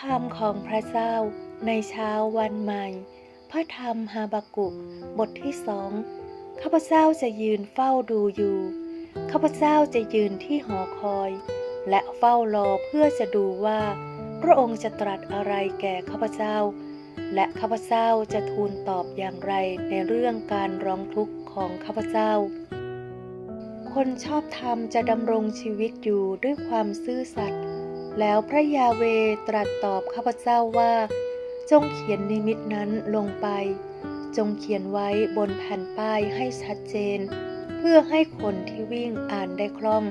คำของพระเจ้าในเช้าวันใหม่ พระธรรมฮาบากุกบทที่สองข้าพเจ้าจะยืนเฝ้าดูอยู่ ข้าพเจ้าจะยืนที่หอคอย และเฝ้ารอเพื่อจะดูว่า พระองค์จะตรัสอะไรแก่ข้าพเจ้า และข้าพเจ้าจะทูลตอบอย่างไรในเรื่องการร้องทุกข์ของข้าพเจ้า คนชอบธรรมจะดำรงชีวิตอยู่ด้วยความซื่อสัตย์ แล้วพระยาเวตรัสตอบข้าพเจ้าว่า จงเขียนนิมิตนั้นลงไป จงเขียนไว้บนแผ่นป้ายให้ชัดเจน เพื่อให้คนที่วิ่งอ่านได้คล่อง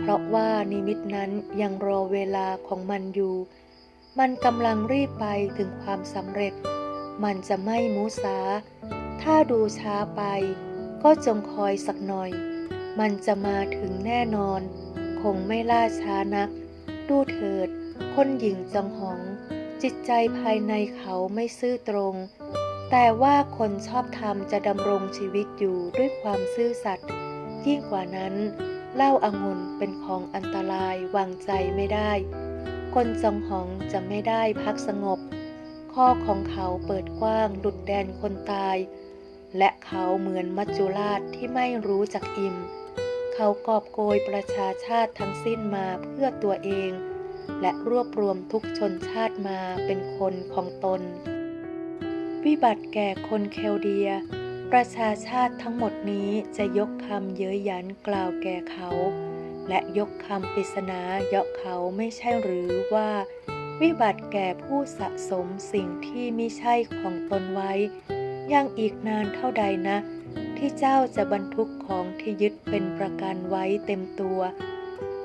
เพราะว่านิมิตนั้นยังรอเวลาของมันอยู่ มันกำลังรีบไปถึงความสำเร็จ มันจะไม่มูสา ถ้าดูช้าไป ก็จงคอยสักหน่อย มันจะมาถึงแน่นอน คงไม่ล่าช้านัก ดูเถิด คนหญิงจองหอง จิตใจภายในเขาไม่ซื่อตรง แต่ว่าคนชอบธรรมจะดำรงชีวิตอยู่ด้วยความซื่อสัตย์ยิ่งกว่านั้นเหล้าอางุ่นเป็นของอันตรายวางใจไม่ได้ คนจองหองจะไม่ได้พักสงบ ข้อของเขาเปิดกว้างดุดแดนคนตาย และเขาเหมือนมัจจุราชที่ไม่รู้จักอิ่ม เขากอบโกยประชาชาติทั้งสิ้นมาเพื่อตัวเอง และรวบรวมทุกชนชาติมาเป็นคนของตน วิบัติแก่คนเคลเดีย ประชาชาติทั้งหมดนี้จะยกคำเย้ยหยันกล่าวแก่เขา และยกคำปริศนาเยาะเขาไม่ใช่หรือว่า วิบัติแก่ผู้สะสมสิ่งที่ไม่ใช่ของตนไว้ ยังอีกนานเท่าใดนะ ที่เจ้าจะบรรทุกของที่ยึดเป็นประกันไว้เต็มตัว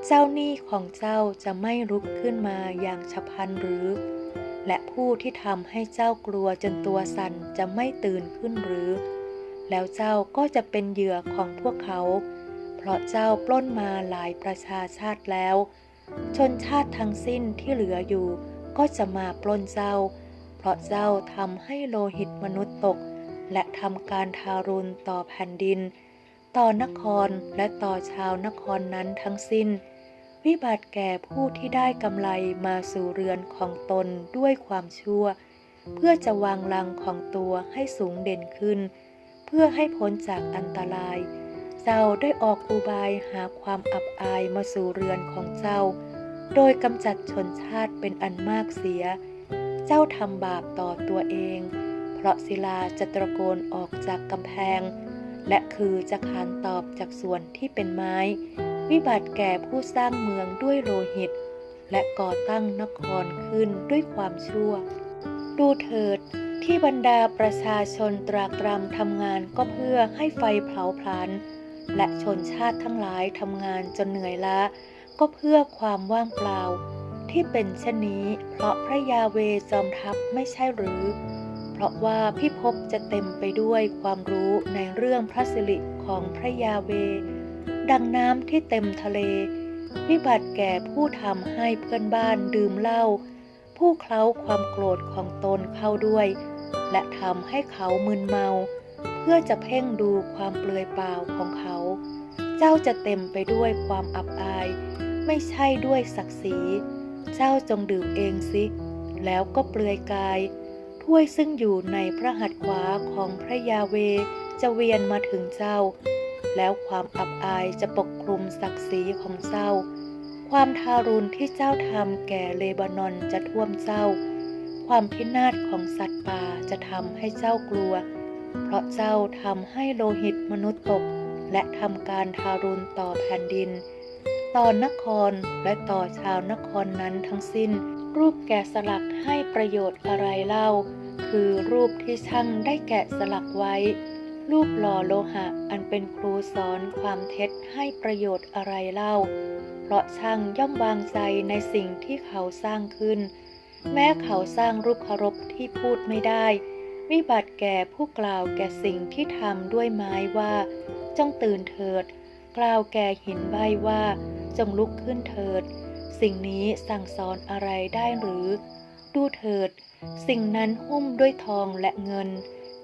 เจ้าหนี้ของเจ้าจะไม่ลุกขึ้นมาอย่างฉับพลันหรือ และผู้ที่ทำให้เจ้ากลัวจนตัวสั่นจะไม่ตื่นขึ้นหรือ แล้วเจ้าก็จะเป็นเหยื่อของพวกเขา เพราะเจ้าปล้นมาหลายประชาชาติแล้ว ชนชาติทั้งสิ้นที่เหลืออยู่ ก็จะมาปล้นเจ้า เพราะเจ้าทำให้โลหิตมนุษย์ตก และทำการทารุณต่อแผ่นดิน ต่อนครและต่อชาวนครนั้นทั้งสิ้น วิบัติแก่ผู้ที่ได้กำไรมาสู่เรือนของตนด้วยความชั่ว เพื่อจะวางลังของตัวให้สูงเด่นขึ้น เพื่อให้พ้นจากอันตรายเจ้าได้ออกอุบายหาความอับอายมาสู่เรือนของเจ้า โดยกำจัดชนชาติเป็นอันมากเสีย เจ้าทำบาปต่อตัวเอง เพราะศิลาจะตะโกนออกจากกำแพง และคือจะขานตอบจากส่วนที่เป็นไม้ วิบัติแก่ผู้สร้างเมืองด้วยโลหิต และก่อตั้งนครขึ้นด้วยความชั่ว ดูเถิดที่บรรดาประชาชนตรากตรำทำงานก็เพื่อให้ไฟเผาพลัน และชนชาติทั้งหลายทำงานจนเหนื่อยล้าก็เพื่อความว่างเปล่า ที่เป็นเช่นนี้ เพราะพระยาเวจอมทัพไม่ใช่หรือ ราะว่าพิภพจะเต็มไปด้วยความรู้ในเรื่องพระสิริของพระยาเว ดังน้ำที่เต็มทะเล วิบัติแก่ผู้ทำให้เพื่อนบ้านดื่มเหล้าผู้เคล้าความโกรธของตนเข้าด้วย และทำให้เขามึนเมา เพื่อจะเพ่งดูความเปลือยเปล่าของเขา เจ้าจะเต็มไปด้วยความอับอาย ไม่ใช่ด้วยศักดิ์ศรี เจ้าจงดื่มเองสิ แล้วก็เปลือยกาย ถ้วยซึ่งอยู่ในพระหัตถ์ขวาของพระยาเวจะเวียนมาถึงเจ้า แล้วความอับอายจะปกคลุมศักดิ์ศรีของเจ้า ความทารุณที่เจ้าทำแก่เลบานอนจะท่วมเจ้า ความพินาศของสัตว์ป่าจะทำให้เจ้ากลัว เพราะเจ้าทำให้โลหิตมนุษย์ตก และทำการทารุณต่อแผ่นดิน ต่อนครและต่อชาวนครนั้นทั้งสิ้น รูปแกะสลักให้ประโยชน์อะไรเล่า คือรูปที่ช่างได้แกะสลักไว้ รูปหล่อโลหะอันเป็นครูสอนความเท็จให้ประโยชน์อะไรเล่า เพราะช่างย่อมวางใจในสิ่งที่เขาสร้างขึ้น แม้เขาสร้างรูปเคารพที่พูดไม่ได้ วิบัติแก่ผู้กล่าวแก่สิ่งที่ทำด้วยไม้ว่า จงตื่นเถิด กล่าวแก่หินใบว่า จงลุกขึ้นเถิด สิ่งนี้สั่งสอนอะไรได้หรือ ดูเถิด สิ่งนั้นหุ้มด้วยทองและเงิน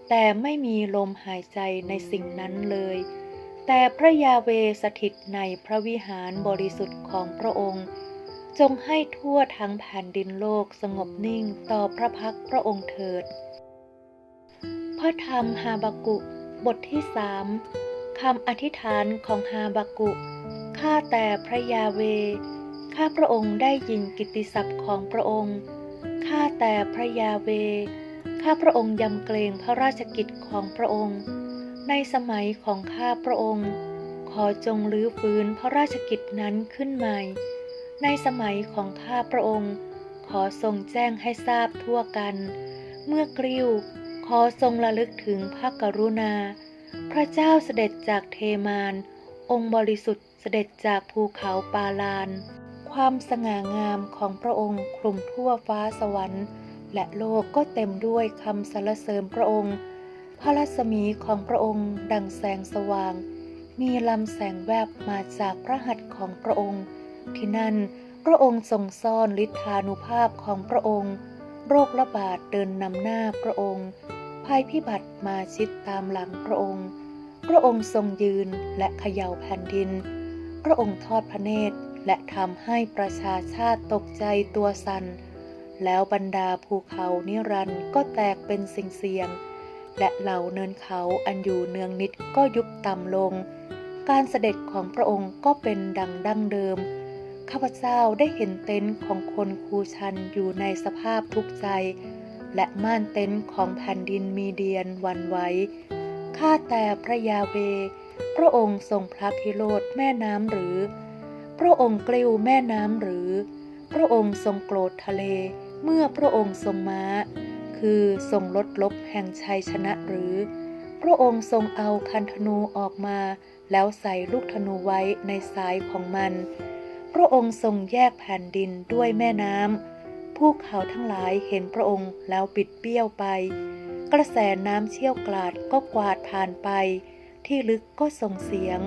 แต่ไม่มีลมหายใจในสิ่งนั้นเลย แต่พระยาเวสถิตในพระวิหารบริสุทธิ์ของพระองค์ จงให้ทั่วทั้งแผ่นดินโลกสงบนิ่งต่อพระพักพระองค์เถิด พระธรรมฮาบากุบทที่สามคำอธิษฐานของฮาบากุ ข้าแต่พระยาเว ข้าพระองค์ได้ยินกิตติศัพท์ของพระองค์ ข้าแต่พระยาเว ข้าพระองค์ยำเกรงพระราชกิจของพระองค์ ในสมัยของข้าพระองค์ ขอจงรื้อฟื้นพระราชกิจนั้นขึ้นใหม่ ในสมัยของข้าพระองค์ ขอทรงแจ้งให้ทราบทั่วกัน เมื่อกริ้ว ขอทรงระลึกถึงพระกรุณา พระเจ้าเสด็จจากเทมาน องค์บริสุทธิ์เสด็จจากภูเขาปาลาน ความสง่างามของพระองค์คลุมทั่วฟ้าสวรรค์ และโลกก็เต็มด้วยคำสรรเสริญพระองค์ พระรัศมีของพระองค์ดังแสงสว่าง มีลำแสงแวบมาจากพระหัตถ์ของพระองค์ ที่นั่นพระองค์ทรงซ่อนฤทธานุภาพของพระองค์ โรคระบาดเดินนำหน้าพระองค์ ภัยพิบัติมาชิดตามหลังพระองค์ พระองค์ทรงยืนและเขย่าแผ่นดิน พระองค์ทอดพระเนตร และทำให้ประชาชาติตกใจตัวสัน่นแล้วบรรดาภูเขานิรันด์ก็แตกเป็นสิ่งเสียง และเหล่าเนินเขาอันอยู่เนืองนิดก็ยุบต่ำลง การเสด็จของพระองค์ก็เป็นดังดั้งเดิม ข้าพเจ้าได้เห็นเต็นท์ของคนคูชันอยู่ในสภาพทุกข์ใจ และม่านเต็นท์ของแผ่นดินมีเดียนวันไหวข้าแต่พระยาเว พระองค์ทรงพระพิโรธแม่น้ำหรือ พระองค์กลิ้วแม่น้ำหรือ พระองค์ทรงโกรธทะเล เมื่อพระองค์ทรงม้า คือทรงลดลบแห่งชัยชนะหรือ พระองค์ทรงเอาคันธนูออกมา แล้วใส่ลูกธนูไว้ในสายของมัน พระองค์ทรงแยกแผ่นดินด้วยแม่น้ำภูเขาทั้งหลายเห็นพระองค์แล้วปิดเบี้ยวไป กระแสน้ำเชี่ยวกราดก็กวาดผ่านไป ที่ลึกก็ส่งเสียง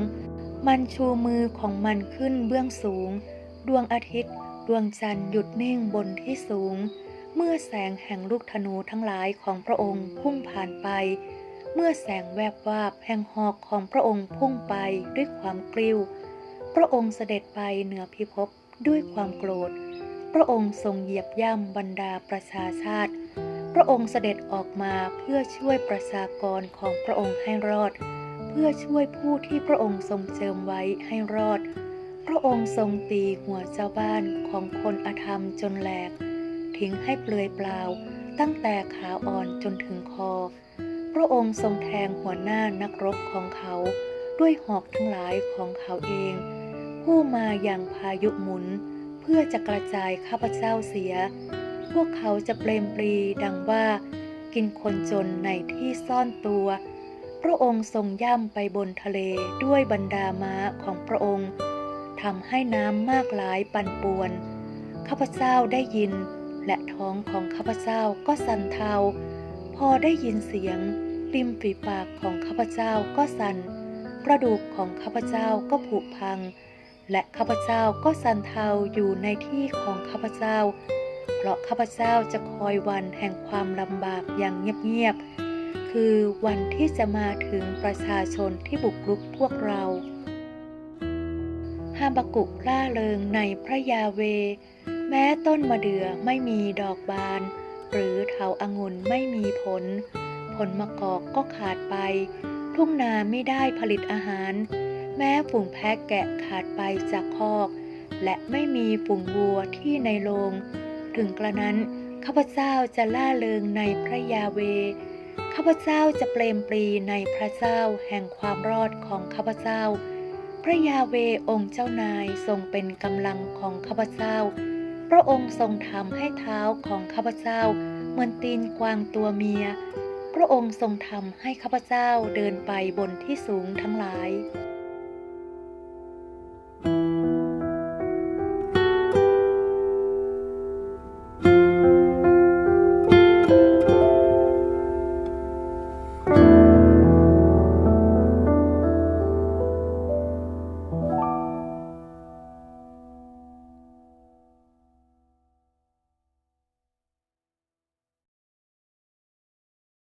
มันชูมือของมันขึ้นเบื้องสูง ดวงอาทิตย์ ดวงจันทร์หยุดนิ่งบนที่สูง เมื่อแสงแห่งลูกธนูทั้งหลายของพระองค์พุ่งผ่านไป เมื่อแสงแวบวาบแห่งหอกของพระองค์พุ่งไปด้วยความกริ้ว พระองค์เสด็จไปเหนือพิภพด้วยความโกรธ พระองค์ทรงเหยียบย่ำบรรดาประชาชาติ พระองค์เสด็จออกมาเพื่อช่วยประชากรของพระองค์ให้รอด เพื่อช่วยผู้ที่พระองค์ทรงเจิมไว้ให้รอด พระองค์ทรงตีหัวเจ้าบ้านของคนอธรรมจนแหลก ทิ้งให้เปลือยเปล่า ตั้งแต่ขาอ่อนจนถึงคอ พระองค์ทรงแทงหัวหน้านักรบของเขา ด้วยหอกทั้งหลายของเขาเอง ผู้มาอย่างพายุหมุน เพื่อจะกระจายข้าพเจ้าเสีย พวกเขาจะเปลมปรีดังว่า กินคนจนในที่ซ่อนตัว พระองค์ทรงย่ำไปบนทะเลด้วยบรรดาม้าของพระองค์ทำให้น้ำมากหลายปั่นป่วน ข้าพเจ้าได้ยิน และท้องของข้าพเจ้าก็สั่นเทา พอได้ยินเสียง ริมฝีปากของข้าพเจ้าก็สั่น กระดูกของข้าพเจ้าก็ผุพัง และข้าพเจ้าก็สั่นเทาอยู่ในที่ของข้าพเจ้า เพราะข้าพเจ้าจะคอยวันแห่งความลำบากอย่างเงียบๆ คือวันที่จะมาถึงประชาชนที่บุกรุกพวกเราฮาบากุกล่าเริงในพระยาเว แม้ต้นมะเดื่อไม่มีดอกบาน หรือเถาอางุ่นไม่มีผล ผลมะกอกก็ขาดไป ทุ่งนาไม่ได้ผลิตอาหาร แม้ฝูงแพะแกะขาดไปจากคอก และไม่มีฝูงวัวที่ในโรง ถึงกระนั้นข้าพเจ้าจะล่าเริงในพระยาเว ข้าพเจ้าจะเปลมปรีในพระเจ้าแห่งความรอดของข้าพเจ้า พระยาเวองค์เจ้านายทรงเป็นกำลังของข้าพเจ้า พระองค์ทรงทำให้เท้าของข้าพเจ้า เหมือนตีนกวางตัวเมีย พระองค์ทรงทำให้ข้าพเจ้าเดินไปบนที่สูงทั้งหลาย